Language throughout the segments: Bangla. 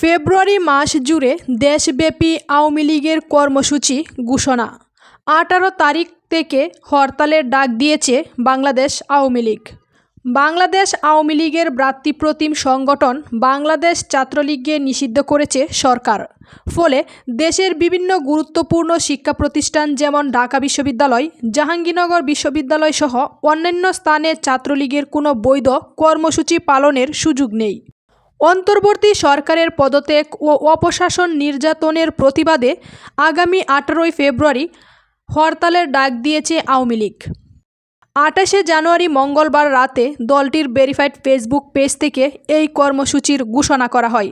ফেব্রুয়ারি মাস জুড়ে দেশব্যাপী আওয়ামী লীগের কর্মসূচি ঘোষণা। আঠারো তারিখ থেকে হরতালের ডাক দিয়েছে বাংলাদেশ আওয়ামী লীগ। বাংলাদেশ আওয়ামী লীগের ভ্রাতৃপ্রতিম সংগঠন বাংলাদেশ ছাত্রলীগকে নিষিদ্ধ করেছে সরকার। ফলে দেশের বিভিন্ন গুরুত্বপূর্ণ শিক্ষা প্রতিষ্ঠান যেমন ঢাকা বিশ্ববিদ্যালয়, জাহাঙ্গীরনগর বিশ্ববিদ্যালয় সহ অন্যান্য স্থানে ছাত্রলীগের কোনো বৈধ কর্মসূচি পালনের সুযোগ নেই। অন্তর্বর্তী সরকারের পদত্যাগ ও অপশাসন নির্যাতনের প্রতিবাদে আগামী আঠারোই ফেব্রুয়ারি হরতালের ডাক দিয়েছে আওয়ামী লীগ। আঠাশে জানুয়ারি মঙ্গলবার রাতে দলটির ভেরিফাইড ফেসবুক পেজ থেকে এই কর্মসূচির ঘোষণা করা হয়।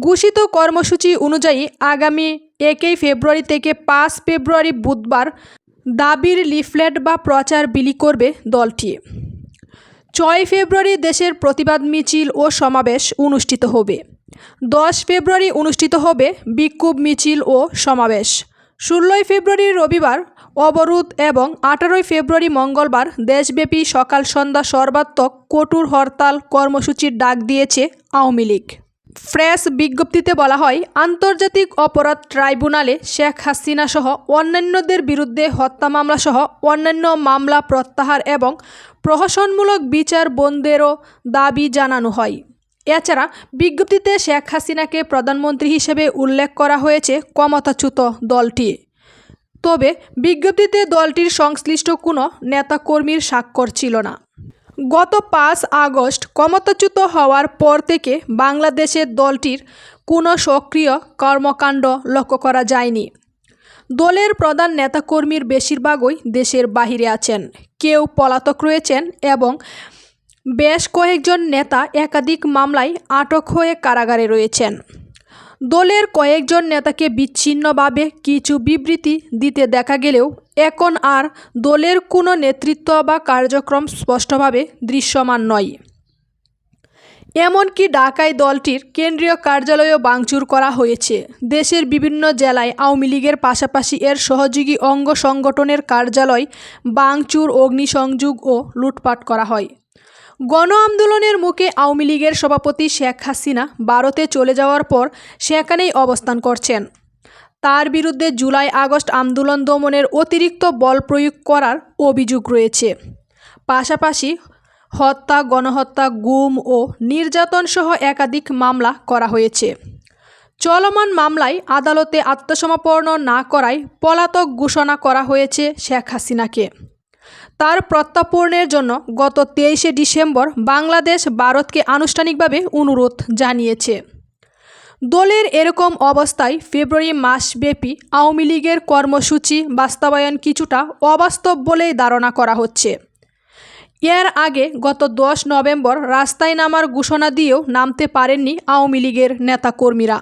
ঘোষিত কর্মসূচি অনুযায়ী আগামী একই ফেব্রুয়ারি থেকে পাঁচ ফেব্রুয়ারি বুধবার দাবির লিফলেট বা প্রচার বিলি করবে দলটি। ছয় ফেব্রুয়ারি দেশের প্রতিবাদ মিছিল ও সমাবেশ অনুষ্ঠিত হবে। দশ ফেব্রুয়ারি অনুষ্ঠিত হবে বিক্ষোভ মিছিল ও সমাবেশ। ষোলোই ফেব্রুয়ারি রবিবার অবরোধ এবং আঠারোই ফেব্রুয়ারি মঙ্গলবার দেশব্যাপী সকাল সন্ধ্যা সর্বাত্মক কঠোর হরতাল কর্মসূচির ডাক দিয়েছে আওয়ামী লীগ। প্রেস বিজ্ঞপ্তিতে বলা হয়, আন্তর্জাতিক অপরাধ ট্রাইব্যুনালে শেখ হাসিনা সহ অন্যান্যদের বিরুদ্ধে হত্যা মামলা সহ অন্যান্য মামলা প্রত্যাহার এবং প্রহসনমূলক বিচার বন্ধেরও দাবি জানানো হয়। এছাড়া বিজ্ঞপ্তিতে শেখ হাসিনাকে প্রধানমন্ত্রী হিসেবে উল্লেখ করা হয়েছে ক্ষমতাচ্যুত দলটি। তবে বিজ্ঞপ্তিতে দলটির সংশ্লিষ্ট কোনো নেতাকর্মীর স্বাক্ষর ছিল না। গত পাঁচ আগস্ট ক্ষমতাচ্যুত হওয়ার পর থেকে বাংলাদেশের দলটির কোনো সক্রিয় কর্মকাণ্ড লক্ষ্য করা যায়নি। দলের প্রধান নেতাকর্মীর বেশিরভাগই দেশের বাহিরে আছেন। কেউ পলাতক রয়েছেন এবং বেশ কয়েকজন নেতা একাধিক মামলায় আটক হয়ে কারাগারে রয়েছেন। দলের কয়েকজন নেতাকে বিচ্ছিন্নভাবে কিছু বিবৃতি দিতে দেখা গেলেও এখন আর দলের কোনো নেতৃত্ব বা কার্যক্রম স্পষ্টভাবে দৃশ্যমান নয়। এমনকি ঢাকায় দলটির কেন্দ্রীয় কার্যালয়ও ভাঙচুর করা হয়েছে। দেশের বিভিন্ন জেলায় আওয়ামী লীগের পাশাপাশি এর সহযোগী অঙ্গ সংগঠনের কার্যালয় ভাঙচুর, অগ্নিসংযোগ ও লুটপাট করা হয়। গণ আন্দোলনের মুখে আওয়ামী লীগের সভাপতি শেখ হাসিনা ভারতে চলে যাওয়ার পর সেখানেই অবস্থান করছেন। তার বিরুদ্ধে জুলাই আগস্ট আন্দোলন দমনের অতিরিক্ত বল প্রয়োগ করার অভিযোগ রয়েছে। পাশাপাশি হত্যা, গণহত্যা, গুম ও নির্যাতন সহ একাধিক মামলা করা হয়েছে। চলমান মামলায় আদালতে আত্মসমর্পণ না করায় পলাতক ঘোষণা করা হয়েছে শেখ হাসিনাকে। তার প্রত্যাপনের জন্য গত তেইশে ডিসেম্বর বাংলাদেশ ভারতকে আনুষ্ঠানিকভাবে অনুরোধ জানিয়েছে। দলের এরকম অবস্থায় ফেব্রুয়ারি মাসব্যাপী আওয়ামী লীগের কর্মসূচি বাস্তবায়ন কিছুটা অবাস্তব বলেই ধারণা করা হচ্ছে। এর আগে গত দশ নভেম্বর রাস্তায় নামার ঘোষণা দিয়েও নামতে পারেননি আওয়ামী লীগের নেতাকর্মীরা।